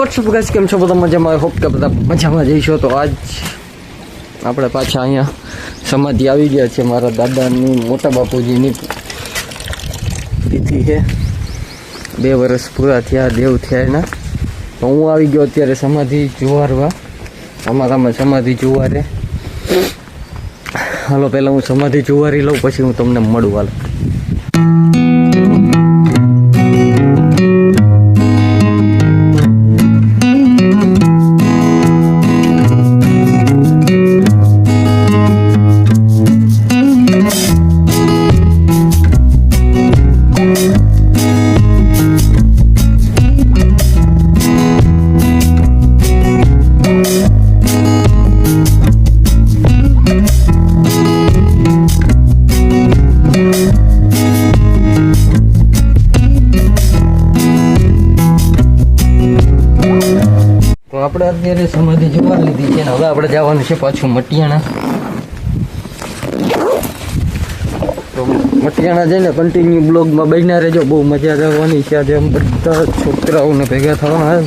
WhatsApp guys કેમ છો બધા મજામાં? હોપ કે બધા મજામાં જઈશો તો આજ આપણે પાછા અહીંયા સમાધિ આવી ગયા છે મારા દાદાની, મોટા બાપુજીની તિથિ છે. બે વર્ષ પૂરા થયા, દેવ થયા એના. તો હું આવી ગયો અત્યારે સમાધિ જુવારવા. અમારામાં સમાધિ જુવારે. હાલો, પહેલાં હું સમાધિ જોવારી લઉં, પછી હું તમને મળું હાલ. આપણે અત્યારે સમાધિ જોવા લીધી છે હવે આપણે જવાનું છે પાછું મટિયાણા. તો મટિયાણા જઈને કન્ટિન્યુ બ્લોગમાં બન્યા રહેજો, બહુ મજા આવવાની છે આજે બધા છોકરાઓને ભેગા થવાના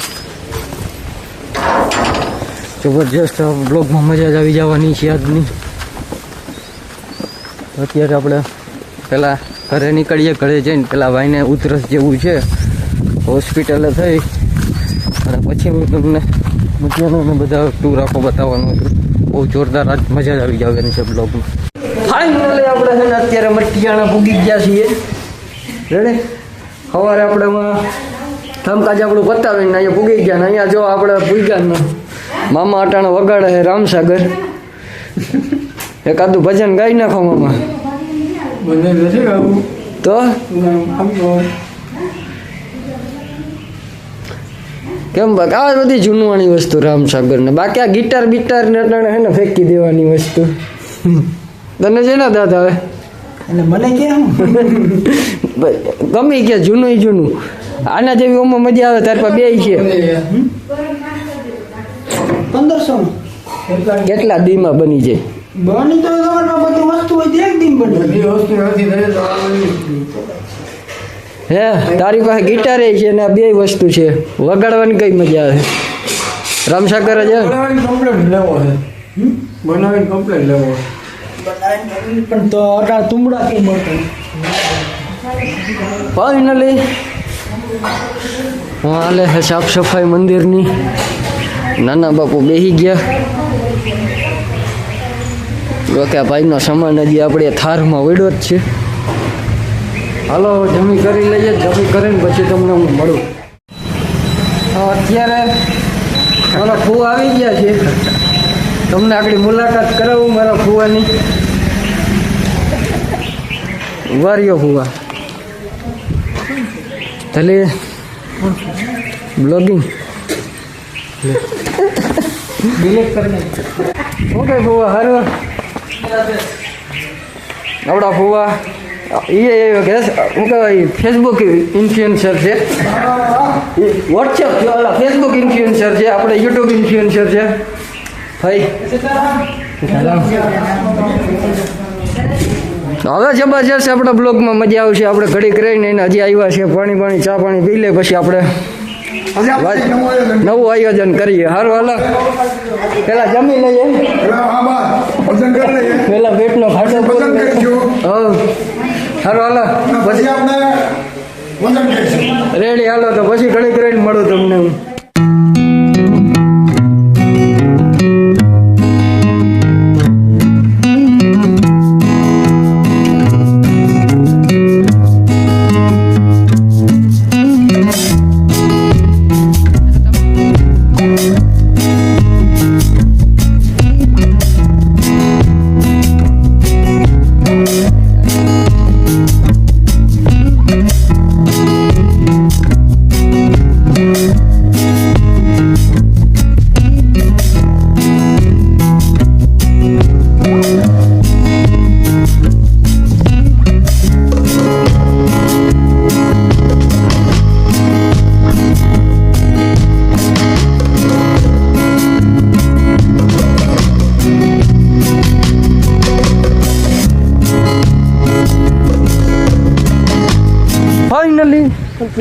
જબરજસ્ત બ્લોગમાં મજા જ આવી જવાની છે આજની. અત્યારે આપણે પહેલાં ઘરે નીકળીએ, ઘરે જઈને પેલા ભાઈને ઉધરસ જેવું છે. હોસ્પિટલે થઈ અને પછી હું તમને મજાનો બધા ટૂર આખો બતાવવાનો છું બહુ જોરદાર આજ મજા જ આવી એની છે બ્લોગમાં ફાઇનલી આપણે છે ને અત્યારે મટિયાણા પૂગી ગયા છીએ. રેડે સવારે આપણે એમાં કામકાજ આપણું પતાવીને અહીંયા ભૂગી ગયા ને. અહીંયા જો આપણે ભૂગ્યા ને. મામા અટાણા વગાડે છે રામસાગર. એકાદું ભજન ગાઈ નાખો મામા. તો કેમ આ બધી જૂનવાણી વસ્તુ રામસાગરને. બાકી આ ગિટાર બિટાર ને અટાણે હે ને ફેંકી દેવાની વસ્તુ. તને છે ને દાદા હવે? એટલે મને કેમ ગમે કે જૂનું જૂનું. આના જેવી ઓમાં મજા આવે તાર પાસે બે છે. પંદરસો કેટલા દીમાં બની જાય? બની તો બધી વસ્તુ હોય એક દિન બની. વસ્તુ નથી હે તારી પાસે ગિટારે છે ને આ બે વસ્તુ છે. વગાડવાની કઈ મજા આવે? રામસાગર જ કમ્પ્લેટ લેવો છે. બનાવીને કમ્પ્લેટ લેવો પણ તો અઢાર તુંબડા કઈ મળતો? ફાઇનલી હાલે છે સાફ સફાઈ મંદિરની. નાના બાપુ બેસી ગયા. રોક્યા ભાઈનો સામાન હજી આપણે થારમાં વડ્યો જ છે. હાલો, જમી કરી લઈએ, જમી કરીને પછી તમને હું મળું. અત્યારે મારા ફૂવા આવી ગયા છે. તમને આગળ મુલાકાત કરાવું મારા ફુવાની. વારીઓ ફૂવા. ભલે બ્લોગિંગ. ઓકે, ફૂવા, હારું. આવડા ફુવા. એ કે શું કહેવાય ફેસબુક ઇન્ફ્લુએન્સર છે. વોટ્સએપ ફેસબુક ઇન્ફ્લુએન્સર છે આપણે યુટ્યુબ ઇન્ફ્લુએન્સર છે. ભાઈ. હવે જબરજસ્ત આપણા બ્લોગમાં મજા આવશે આપણે ઘડીક રહીને એને હજી આવ્યા છે પાણી પાણી ચા પાણી પી લે પછી આપણે નવું આયોજન કરીએ. હાર વાલા પેલા જમી લઈએ. પેલા પેટનો ખાટો હા હારું હાલો. પછી આપણે રેડી હાલો તો પછી ઘણી રહીને મળું તમને હું.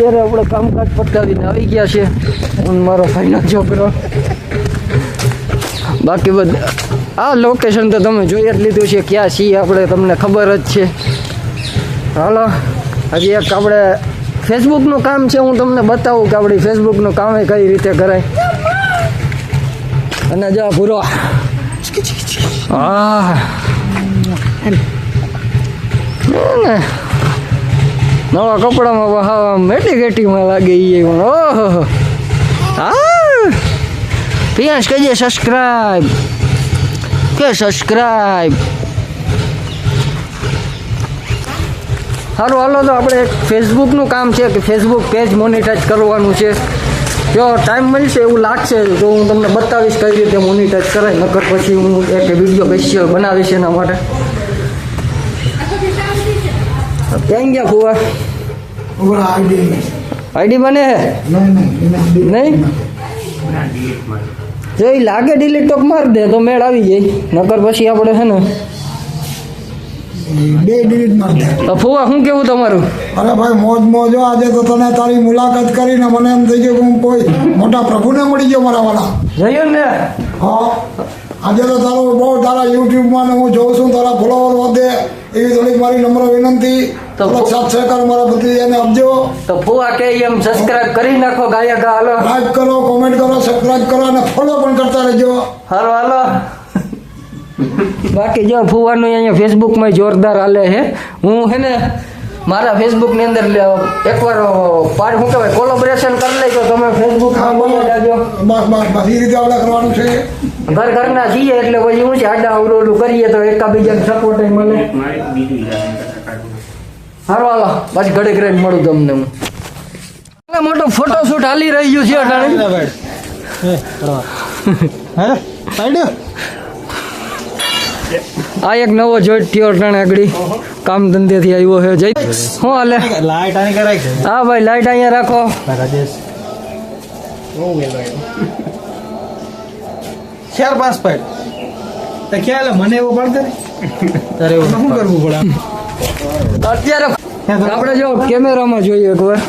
અત્યારે આપણે કામકાજ પતાવીને આવી ગયા છે હું મારો ફાઈનલ છોકરો બાકી બધા આ લોકેશન તો તમે જોઈ જ લીધું છે ક્યાં છીએ આપણે તમને ખબર જ છે. હાલો હજી એક આપણે ફેસબુકનું કામ છે હું તમને બતાવું કે આપણી ફેસબુકનું કામ એ કઈ રીતે કરાય. અને જો પૂરો હા ને? નવા કપડામાં વહાવા મેટી ઘેટીમાં લાગે એ ઓહો હા. પિયાસ કહીએ સબસ્ક્રાઈબ કે સબસ્ક્રાઈબ સારું હાલો, તો આપણે એક ફેસબુકનું કામ છે કે ફેસબુક પેજ મોનિટાઈઝ કરવાનું છે. જો ટાઈમ મળશે એવું લાગશે તો હું તમને બતાવીશ કઈ રીતે મોનિટાઈઝ કરાય. નકર પછી હું એક વીડિયો સ્પેશિયલ બનાવીશ એના માટે. ક્યાં ગયા ફુવા? આઈડી બને હે? નહીં નહીં જો એ લાગે ડિલીટ ટોક માર દે તો મેળ આવી જાય. નકર પછી આપણે છે ને બે ડિલીટ માર દે. ફુવા શું કેવું તમારું? અરે ભાઈ મોજ મોજ આજે તો તને તારી મુલાકાત કરીને મને એમ થઈ ગયું કે હું કોઈ મોટા પ્રભુને મળી ગયો મારા વાળા. જઈએ ને. હા. આજે તો તારો બહુ તારા યુટ્યુબમાં હું જોઉં છું તારા ફોલોવર વધે એવી થોડીક મારી નમ્ર વિનંતી. તો સાથ સહકાર મારા ભત્રીજાને આપજો. તો ફુવા કે એમ સબસ્ક્રાઇબ કરી નાખો ગાયક હાલો. લાઈક કરો કોમેન્ટ કરો સબસ્ક્રાઇબ કરો અને ફોલો પણ કરતા રહેજો. હાલો હાલો. બાકી જો ફુવાનું અહીંયા ફેસબુકમાં જોરદાર હાલે છે હું હે ને મારા ફેસબુકની અંદર એકવાર પાર શું કહેવાય કોલોબરેશન કરી લઈ તો તમે ફેસબુક હા બોલો એ રીતે આપણે કરવાનું છે ઘર ઘરના છીએ એટલે પછી હું છે આડા અવરોડું કરીએ તો એકાબીજાને સપોર્ટ મળે. હારો હાલો. પછી ઘડીક રહીને મળું તમને હું. મોટો ફોટોશૂટ હાલી રહ્યું છે અટાણે. આ એક નવો જોઈટ થયો ટાણે આગળ. કામ ધંધેથી આવ્યો છે જય. શું હાલે? લાઈટ આની કરાય છે. હા ભાઈ લાઈટ અહીંયા રાખો. રાજેશ. ચાર પાંચ પાઇટ તો ખ્યાલ મને એવું પડશે તારે એવું શું કરવું પડે અત્યારે આપણે જો કેમેરામાં જોઈએ એકવાર.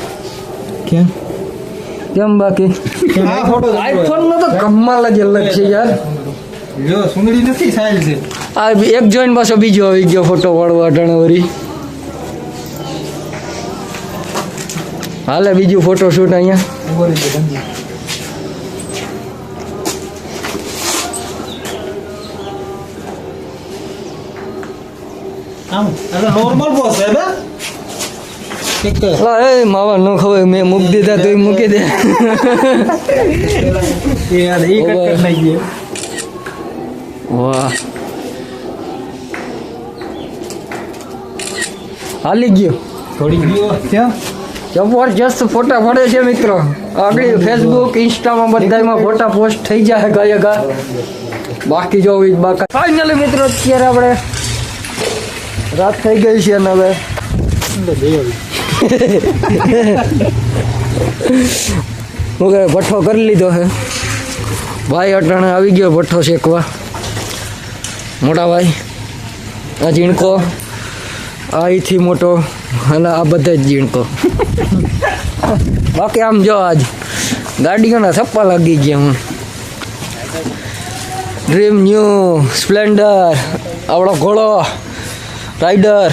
કેમ? કેમ બાકી? આઈફોન નો તો કમાલ જ અલગ છે યાર. જો સુંદરી નથી સાઈલ છે. આ એક જોઈને પાછો બીજો આવી ગયો ફોટો વાળવા અટાણે વળી હાલે બીજું ફોટો શૂટ અહીંયા. નોર્મલ બોસ બે? એ માવા ન ખવાય મેં મૂકી દીધા તો મૂકી દે. યાર ઈ કટ કટ નાખી વાહ. હાલી ગયો. થોડી ગયો. ક્યાં? જબરજસ્ત ફોટા પડે છે મિત્રો. આગળ ફેસબુક ઇન્સ્ટામાં બધામાં ફોટા પોસ્ટ થઈ જાય ગયા ગા બાકી જો બાકા. ફાઇનલી મિત્રો અત્યારે આપણે રાત થઈ ગઈ છે અને હવે હું કહે ભઠ્ઠો કરી લીધો છે. ભાઈ અટાણે આવી ગયો ભઠ્ઠો શેકવા. મોટા ભાઈ આ ઝીણકો. અહીંથી મોટો અને આ બધા જ ઝીણકો બાકી આમ જો આજ ગાડીઓના થપ્પા લાગી ગયા હું ડ્રીમ ન્યૂ સ્પ્લેન્ડર આવડો ઘોડો રાઈડર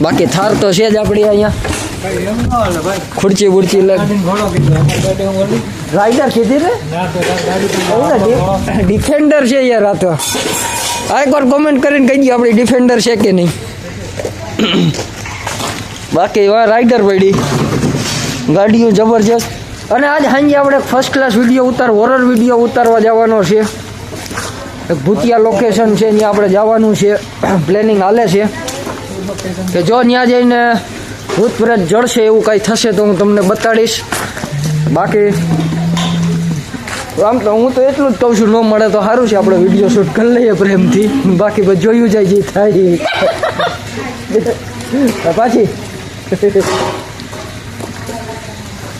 બાકી થાર તો છે જ આપણી અહીંયા ભાઈ એમ ન હાલે ભાઈ ખુરચી બુરચી લગ ગાડીને ઘોડો કીધો અમારી ગાડી હું ઓલી રાઈડર કીધી ને ના તો તારી ગાડી તો ઘોડો. ડિફેન્ડર છે યાર આ તો આ એકવાર કોમેન્ટ કરીને કહી દો આપણી ડિફેન્ડર છે કે નહીં બાકી એવા રાઈડર પડી. ગાડીઓ જબરજસ્ત. અને આજ સાંજે આપણે ફર્સ્ટ ક્લાસ વીડિયો ઉતાર હોરર વીડિયો ઉતારવા જવાનો છે. એક ભૂતિયા લોકેશન છે, ત્યાં આપણે જવાનું છે. પ્લેનિંગ હાલે છે. કે જો ત્યાં જઈને ભૂતપ્રેત જળશે એવું કાંઈ થશે તો હું તમને બતાડીશ. બાકી, આમ તો હું તો એટલું જ કહું છું, ન મળે તો સારું છે, આપણે વીડિયો શૂટ કરી લઈએ પ્રેમથી. બાકી પછી જોયું જાય, જે થાય પાછી.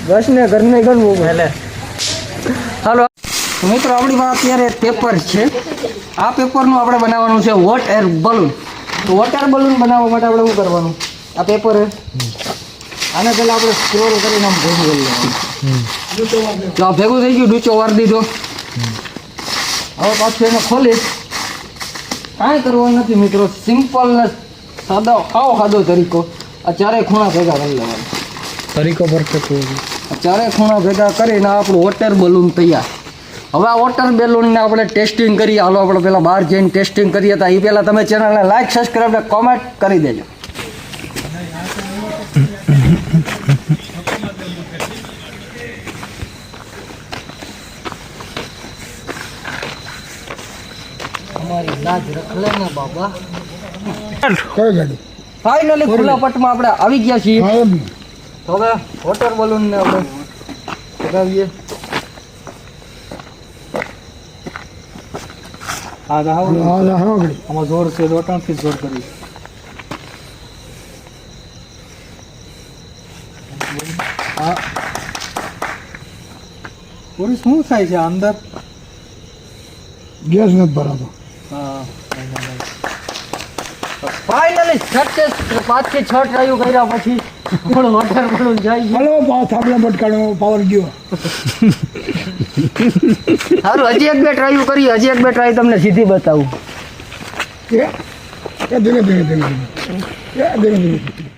બસ ને ઘરને ગણવું પહેલે હાલો. મિત્રો, આપણી પાસે અત્યારે પેપર છે. આ પેપરનું આપણે બનાવવાનું છે વોટ એર બલૂન તો વોટ એર બલૂન બનાવવા માટે આપણે શું કરવાનું? આ પેપર આને પહેલાં આપણે સ્ક્રોલ કરીને આમ ભેગું કરી લેવાનું. તો ભેગું થઈ ગયું, ડૂચો વાર દીધો. હવે પાછું એને ખોલીશ. કાંઈ કરવાનું નથી મિત્રો. સિમ્પલ ને સાદો ખાવો ખાધો તરીકો. આ ચારેય ખૂણા ભેગા કરી લેવાનો. તરીકો પરફેક્ટ હોય ચારેય ખૂણા ભેગા કરીને આપણું વોટર બલૂન તૈયાર. હવે આ વોટર બેલૂનને આપણે ટેસ્ટિંગ કરીએ. હાલો આપણે પહેલાં બહાર જઈને ટેસ્ટિંગ કરીએ. તો એ પહેલાં તમે ચેનલને લાઈક સબસ્ક્રાઈબ ને કોમેન્ટ કરી દેજો. લાજ રખલે ને બાબા. કઈ ગાડી? ફાઇનલી ખુલ્લા પટમાં આપણે આવી ગયા છીએ. હવે વોટર બલૂન ને આપણે હા હા આમાં જોર છે રોટાણથી જ જોર કરી હા પૂરી શું થાય છે અંદર? ગેસ નથી ભરાતો. ફાઇનલી સક્સેસ પાંચથી છ ટ્રાયો કર્યા પછી થોડું વોટર બલૂન જાય હલો થાપલે ભટકાણો પાવર ગયો સારું હજી એક બે ટ્રાયો કરી હજી એક બે ટ્રાય તમને સીધી બતાવું. ધીમે ધીમે ધીમે ધીમે.